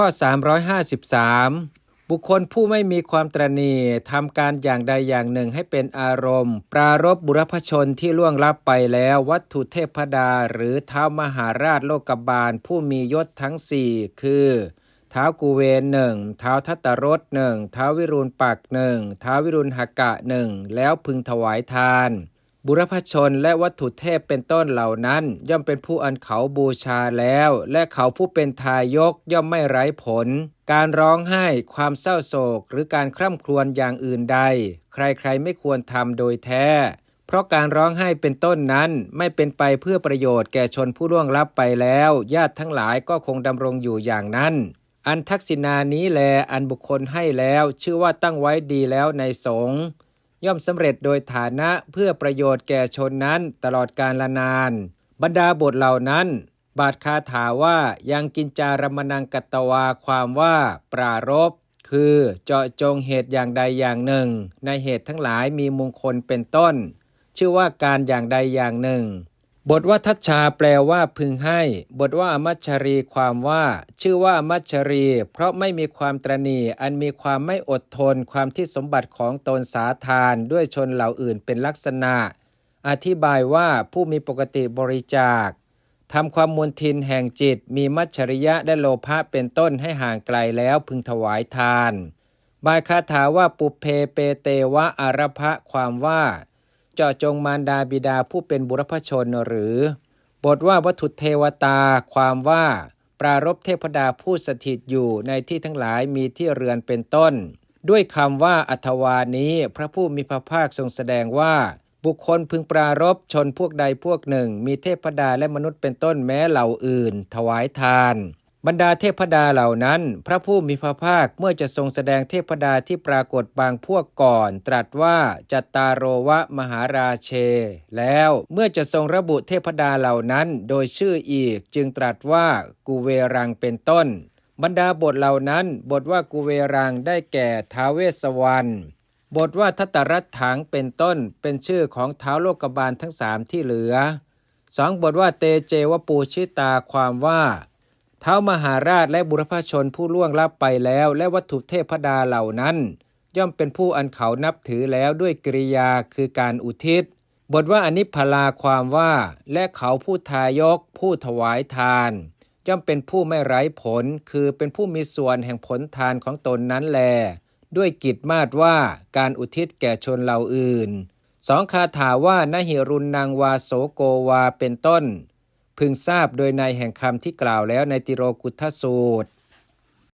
ข้อ 353 บุคคลผู้ไม่มีความตรณีทำการอย่างใดอย่างหนึ่งให้เป็นอารมณ์ ปรารบบุรพชนที่ล่วงลับไปแล้ว วัตถุเทพดาหรือเท้ามหาราชโลกบาล ผู้มียศทั้งสี่คือเท้ากุเวนหนึ่งเท้าทัตตรสหนึ่งเท้าวิรุณปักหนึ่งเท้าววิรุณหกะหนึ่งแล้วพึงถวายทาน บุรพชนและวัตถุเทพเป็นต้นเหล่านั้น ย่อมเป็นผู้อันเขาบูชาแล้ว และเขาผู้เป็นทายกย่อมไม่ไร้ผล การร้องไห้ความเศร้าโศก หรือการคร่ำครวญอย่างอื่นใด ใครๆไม่ควรทำโดยแท้ เพราะการร้องไห้เป็นต้นนั้นไม่เป็นไปเพื่อประโยชน์แก่ชนผู้ล่วงลับไปแล้ว ญาติทั้งหลายก็คงดำรงอยู่อย่างนั้น อันทักษิณานี้แลอันบุคคลให้แล้ว ชื่อว่าตั้งไว้ดีแล้วในสงฆ์ ย่อมสำเร็จโดยฐานะเพื่อประโยชน์แก่ชนนั้นตลอดกาลละนาน บรรดาบทเหล่านั้น บาทคาถาว่ายังกินจารมนังกัตตวาความว่าปรารบคือเจาะจงเหตุอย่างใดอย่างหนึ่ง ในเหตุทั้งหลายมีมงคลเป็นต้น ชื่อว่าการอย่างใดอย่างหนึ่ง บทว่าทัชชาแปลว่าพึงให้ บทว่ามัชรีความว่า ชื่อว่ามัชรี เพราะไม่มีความตรณีอันมีความไม่อดทน ความที่สมบัติของตนสาทาน ด้วยชนเหล่าอื่นเป็นลักษณะ อธิบายว่าผู้มีปกติบริจาคทำความมนทินแห่งจิต มีมัจฉริยะและโลภะเป็นต้นให้ห่างไกลแล้วพึงถวายทาน บายคาถาว่าปุเพเปเตวะอารภะความว่า เจาะจงมารดาบิดาผู้เป็นบุรพชนหรือ บทว่าวัตถุเทวตา ความว่า ปรารบเทพดาผู้สถิตอยู่ในที่ทั้งหลายมีที่เรือนเป็นต้น ด้วยคำว่าอัทวานี้ พระผู้มีพระภาคทรงแสดงว่า บุคคลพึงปรารบชนพวกใดพวกหนึ่ง มีเทพดาและมนุษย์เป็นต้นแม้เหล่าอื่น ถวายทาน บรรดาเทพดาเหล่านั้น พระผู้มีพระภาคเมื่อจะทรงแสดงเทพดาที่ปรากฏบางพวกก่อน ตรัสว่าจัตตารโรวะมหาราเช แล้วเมื่อจะทรงระบุเทพดาเหล่านั้นโดยชื่ออีกจึงตรัสว่ากูเวรังเป็นต้น บรรดาบทเหล่านั้นบทว่ากูเวรังได้แก่ท้าเวสวรรณบทว่าทัตตรัตถังเป็นต้นเป็นชื่อของเท้าวโลกบาลทั้งสามที่เหลือสองบทว่าเตเจวปูชิตาความว่า ท้ามหาราชและบุรพชนผู้ล่วงลับไปแล้ว และวัตถุเทพดาเหล่านั้น ย่อมเป็นผู้อันเขานับถือแล้วด้วยกริยาคือการอุทิศ บทว่าอนิพพลาความว่า และเขาผู้ทายก ผู้ถวายทาน ย่อมเป็นผู้ไม่ไร้ผล คือเป็นผู้มีส่วนแห่งผลทานของตนนั้นแล ด้วยกิจมาตว่าการอุทิศแก่ชนเหล่าอื่นสองคาถาว่า นหิรุณนางวาโสโกวาเป็นต้น พึงทราบโดยในแห่งคำที่กล่าวแล้วในติโรกุทธสูตร